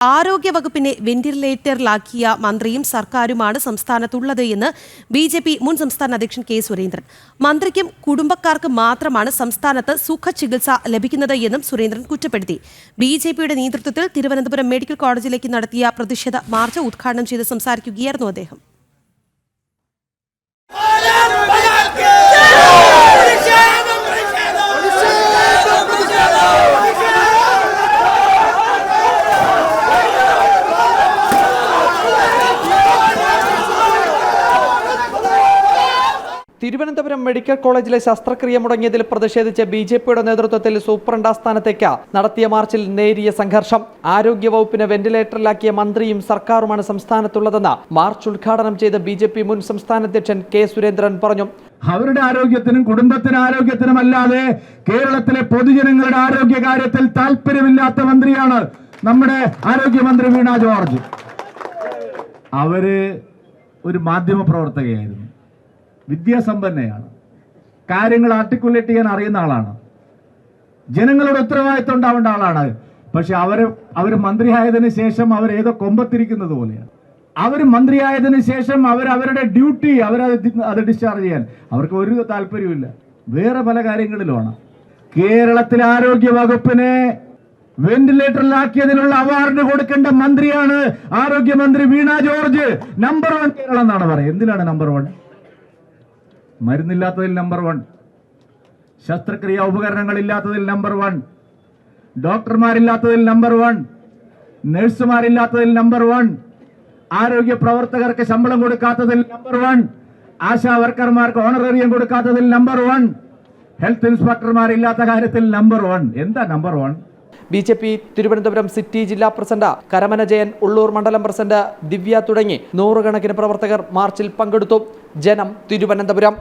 ആരോഗ്യവകുപ്പിനെ വെന്റിലേറ്ററിലാക്കിയ മന്ത്രിയും സർക്കാരുമാണ് സംസ്ഥാനത്തുള്ളത് എന്ന് B J P മുൻ സംസ്ഥാന അധ്യക്ഷൻ കെ സുരേന്ദ്രൻ. മന്ത്രിക്കും കുടുംബക്കാർക്കും മാത്രമാണ് സംസ്ഥാനത്ത് സുഖചികിത്സ ലഭിക്കുന്നത് എന്നും സുരേന്ദ്രൻ കുറ്റപ്പെടുത്തി. ബി ജെ പിയുടെ നേതൃത്വത്തിൽ തിരുവനന്തപുരം മെഡിക്കൽ കോളേജിലേക്ക് നടത്തിയ പ്രതിഷേധ മാർച്ച് ഉദ്ഘാടനം ചെയ്ത് സംസാരിക്കുകയായിരുന്നു അദ്ദേഹം. തിരുവനന്തപുരം മെഡിക്കൽ കോളേജിലെ ശസ്ത്രക്രിയ മുടങ്ങിയതിൽ പ്രതിഷേധിച്ച് ബി ജെ പിയുടെ നേതൃത്വത്തിൽ സൂപ്രണ്ടാസ്ഥാനത്തേക്ക് നടത്തിയ മാർച്ചിൽ നേരിയ സംഘർഷം. ആരോഗ്യവകുപ്പിനെ വെന്റിലേറ്ററിലാക്കിയ മന്ത്രിയും സർക്കാരുമാണ് സംസ്ഥാനത്തുള്ളതെന്ന് മാർച്ച് ഉദ്ഘാടനം ചെയ്ത ബി മുൻ സംസ്ഥാന അധ്യക്ഷൻ കെ സുരേന്ദ്രൻ പറഞ്ഞു. അവരുടെ ആരോഗ്യത്തിനും കുടുംബത്തിന് ആരോഗ്യത്തിനും അല്ലാതെ കേരളത്തിലെ പൊതുജനങ്ങളുടെ ആരോഗ്യ കാര്യത്തിൽ താല്പര്യമില്ലാത്ത മന്ത്രിയാണ് നമ്മുടെ ആരോഗ്യമന്ത്രി വീണ ജോർജ്. അവർ ഒരു മാധ്യമ പ്രവർത്തകയായിരുന്നു വിദ്യാസമ്പന്നയാണ്. കാര്യങ്ങൾ ആർട്ടിക്കുലേറ്റ് ചെയ്യാൻ അറിയുന്ന ആളാണ്. ജനങ്ങളുടെ ഉത്തരവാദിത്വം ഉണ്ടാവേണ്ട ആളാണ്. പക്ഷെ അവർ അവർ മന്ത്രിയായതിനു ശേഷം അവർ ഏതോ കൊമ്പത്തിരിക്കുന്നത് പോലെയാണ്. അവർ മന്ത്രിയായതിനു ശേഷം അവർ അവരുടെ ഡ്യൂട്ടി അവരത് അത് ഡിസ്ചാർജ് ചെയ്യാൻ. അവർക്ക് ഒരു താല്പര്യമില്ല വേറെ പല കാര്യങ്ങളിലുമാണ്. കേരളത്തിലെ ആരോഗ്യ വകുപ്പിനെ വെന്റിലേറ്ററിലാക്കിയതിനുള്ള അവാർഡ് കൊടുക്കേണ്ട മന്ത്രിയാണ് ആരോഗ്യമന്ത്രി Veena George. Number one Keralam എന്നാണ് പറയുന്നത്. എന്തിനാണ് നമ്പർ വൺ മരുന്നില്ലാത്തതിൽ നമ്പർ വൺ ശസ്ത്രക്രിയ ഉപകരണങ്ങൾ ഇല്ലാത്തതിൽ നമ്പർ വൺ ഡോക്ടർമാരില്ലാത്തതിൽ നമ്പർ വൺ നഴ്സുമാരില്ലാത്തതിൽ നമ്പർ വൺ ആരോഗ്യ പ്രവർത്തകർക്ക് ശമ്പളം കൊടുക്കാത്തതിൽ നമ്പർ വൺ ആശാ വർക്കർമാർക്ക് ഓണറേറിയം കൊടുക്കാത്തതിൽ നമ്പർ വൺ ഹെൽത്ത് ഇൻസ്പെക്ടർമാർ ഇല്ലാത്ത കാര്യത്തിൽ നമ്പർ വൺ എന്താ number one B J P Thiruvananthapuram city ജില്ലാ പ്രസിഡന്റ് കരമന ജയൻ ഉള്ളൂർ മണ്ഡലം പ്രസിഡന്റ് ദിവ്യ തുടങ്ങി നൂറുകണക്കിന് പ്രവർത്തകർ മാർച്ചിൽ പങ്കെടുത്തു. ജനം തിരുവനന്തപുരം.